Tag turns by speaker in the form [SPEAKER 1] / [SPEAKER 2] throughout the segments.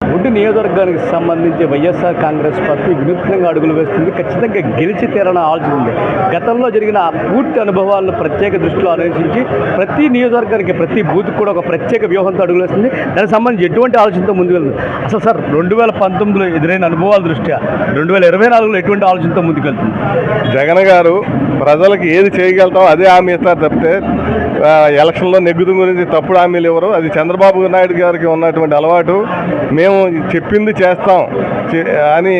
[SPEAKER 1] ఒడ్డు నియోజకవర్గానికి సంబంధించి వైఎస్ఆర్ కాంగ్రెస్ పార్టీ వినూత్నంగా అడుగులు వేస్తుంది. ఖచ్చితంగా గెలిచి తీరన ఆలోచన ఉంది. గతంలో జరిగిన ఆ పూర్తి అనుభవాలను ప్రత్యేక దృష్టిలో ఆలోచించి ప్రతి నియోజకవర్గానికి ప్రతి బూత్ కూడా ఒక ప్రత్యేక వ్యూహంతో అడుగులు వేస్తుంది. దానికి సంబంధించి ఎటువంటి ఆలోచనతో ముందుకు వెళ్తుంది అసలు సార్ రెండు వేల పంతొమ్మిదిలో ఎదురైన అనుభవాల దృష్ట్యా? రెండు వేల ఇరవై నాలుగులో ఎటువంటి ఆలోచనతో ముందుకు వెళ్తుంది?
[SPEAKER 2] జగన్ గారు ప్రజలకు ఏది చేయగలుగుతాం అదే ఆమె ఇస్తారు తప్పితే ఎలక్షన్లో నెగ్గుదం గురించి తప్పుడు హామీలు ఇవ్వరు. అది చంద్రబాబు నాయుడు గారికి ఉన్నటువంటి అలవాటు. మేము చెప్పింది చేస్తాం అని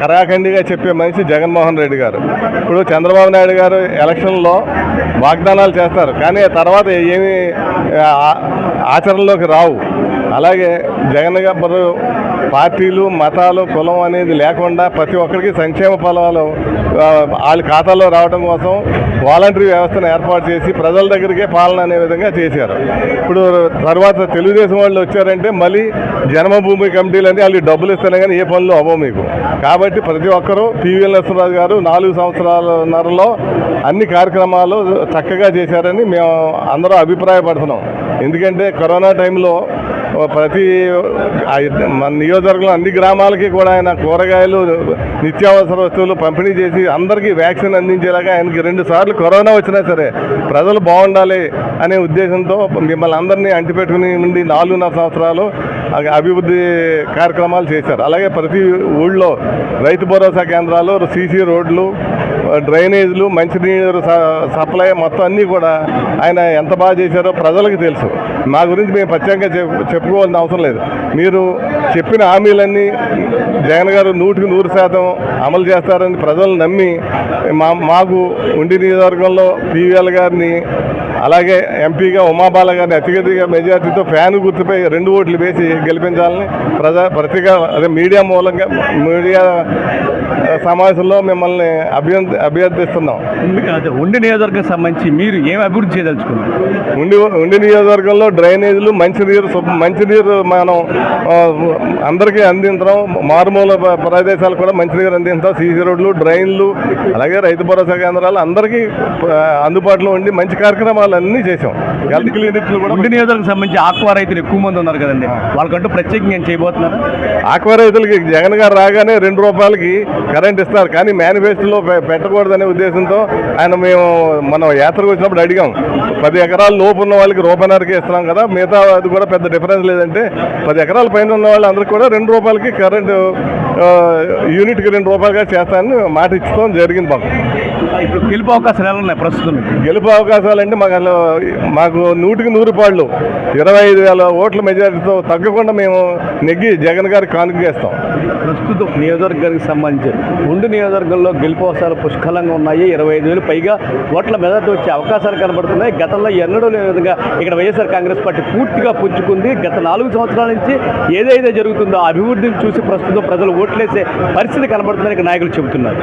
[SPEAKER 2] కరాఖండిగా చెప్పే మనిషి జగన్మోహన్ రెడ్డి గారు. ఇప్పుడు చంద్రబాబు నాయుడు గారు ఎలక్షన్లో వాగ్దానాలు చేస్తారు. కానీ తర్వాత ఏమీ ఆచరణలోకి రావు. అలాగే జగన్ గారు పార్టీలు మతాలు కులం అనేది లేకుండా ప్రతి ఒక్కరికి సంక్షేమ ఫలాలు వాళ్ళ ఖాతాలో రావడం కోసం వాలంటరీ వ్యవస్థను ఏర్పాటు చేసి ప్రజల దగ్గరికే పాలన అనే విధంగా చేశారు. ఇప్పుడు తర్వాత తెలుగుదేశం వాళ్ళు వచ్చారంటే మళ్ళీ జన్మభూమి కమిటీలని వాళ్ళు డబ్బులు ఇస్తేనే కానీ ఏ పనులు అవ్వవు మీకు. కాబట్టి ప్రతి ఒక్కరూ పివిఎల్ నరసింహరాజు గారు నాలుగు సంవత్సరాలన్నరలో అన్ని కార్యక్రమాలు చక్కగా చేశారని మేము అందరూ అభిప్రాయపడుతున్నాం. ఎందుకంటే కరోనా టైంలో ప్రతి మన నియోజకవర్గంలో అన్ని గ్రామాలకి కూడా ఆయన కూరగాయలు నిత్యావసర వస్తువులు పంపిణీ చేసి అందరికీ వ్యాక్సిన్ అందించేలాగా ఆయనకి రెండు సార్లు కరోనా వచ్చినా సరే ప్రజలు బాగుండాలి అనే ఉద్దేశంతో మిమ్మల్ని అందరినీ అంటిపెట్టుకుని ఉండి నాలుగున్నర సంవత్సరాలు అభివృద్ధి కార్యక్రమాలు చేశారు. అలాగే ప్రతి ఊళ్ళో రైతు భరోసా కేంద్రాలు సీసీ రోడ్లు డ్రైనేజీలు మంచినీరు స- సప్లై మొత్తం అన్నీ కూడా ఆయన ఎంత బాగా చేశారో ప్రజలకు తెలుసు. మా గురించి మేము ప్రత్యేకంగా చెప్ చెప్పుకోవాల్సిన అవసరం లేదు. మీరు చెప్పిన హామీలన్నీ జగన్ గారు నూటికి నూరు శాతం అమలు చేస్తారని ప్రజలు నమ్మి మా మాకు ఉండి నియోజకవర్గంలో పీవీఎల్ గారిని అలాగే ఎంపీగా ఉమాబాల గారిని అత్యధిక మెజార్టీతో ఫ్యాన్ గుర్తుపై రెండు ఓట్లు వేసి గెలిపించాలని ప్రజా ప్రతిగా అదే మీడియా మూలంగా మీడియా సమావేశంలో మిమ్మల్ని అభ్యర్థి అభ్యర్థిస్తున్నాం.
[SPEAKER 1] అదే ఉండి నియోజకవర్గం సంబంధించి మీరు ఏం అభివృద్ధి చేయదలుచుకున్నారు?
[SPEAKER 2] ఉండి ఉండి నియోజకవర్గంలో డ్రైనేజీలు మంచినీరు మంచినీరు మనం అందరికీ అందించడం మారుమూల ప్ర- ప్రదేశాలు కూడా మంచినీరు అందించడం సీసీ రోడ్లు డ్రైన్లు అలాగే రైతు భరోసా కేంద్రాలు అందరికీ అందుబాటులో ఉండి మంచి కార్యక్రమాలు అన్నీ చేసాం హెల్త్ క్లినిక్లు కూడా
[SPEAKER 1] ఉండి నియోజకవర్గం సంబంధించి ఆక్వా రైతులు ఎక్కువ మంది ఉన్నారు కదండి వాళ్ళకంటూ ప్రత్యేకంగా ఏం చేయబోతున్నారు?
[SPEAKER 2] ఆక్వా రైతులకి జగన్ గారు రాగానే రెండు రూపాయలకి కరెంట్ ఇస్తారు. కానీ మేనిఫెస్టోలో పెట్టకూడదనే ఉద్దేశంతో ఆయన మేము మనం యాత్రకు వచ్చినప్పుడు అడిగాం. పది ఎకరాల లోపు ఉన్న వాళ్ళకి రూపాయన్నరకే ఇస్తున్నాం కదా. మిగతా అది కూడా పెద్ద డిఫరెన్స్ లేదంటే పది ఎకరాల పైన ఉన్న వాళ్ళందరికీ కూడా రెండు రూపాయలకి కరెంటు యూనిట్కి రెండు రూపాయలుగా చేస్తానని మాట ఇచ్చడం జరిగింది మాకు.
[SPEAKER 1] ఇప్పుడు గెలుపు అవకాశాలు ఎలా ఉన్నాయి ప్రస్తుతం? మీకు?
[SPEAKER 2] గెలుపు అవకాశాలంటే మాకు అసలు మాకు నూటికి నూరు పాళ్ళు. ఇరవై ఐదు వేల ఓట్ల మెజారిటీతో తగ్గకుండా మేము నెగ్గి జగన్ గారికి కానుక చేస్తాం.
[SPEAKER 1] ప్రస్తుతం నియోజకవర్గానికి సంబంధించి ఉండి నియోజకవర్గంలో గెలుపు అవకాశాలు పుష్కలంగా ఉన్నాయి. ఇరవై ఐదు వేలు పైగా ఓట్ల మెదటి వచ్చే అవకాశాలు కనబడుతున్నాయి. గతంలో ఎన్నడూ లేని విధంగా ఇక్కడ వైఎస్ఆర్ కాంగ్రెస్ పార్టీ పూర్తిగా పుంజుకుంది గత నాలుగు సంవత్సరాల నుంచి ఏదైతే జరుగుతుందో ఆ అభివృద్ధిని చూసి ప్రస్తుతం ప్రజలు ఓట్లేసే పరిస్థితి కనబడుతుందని నాయకులు చెబుతున్నారు.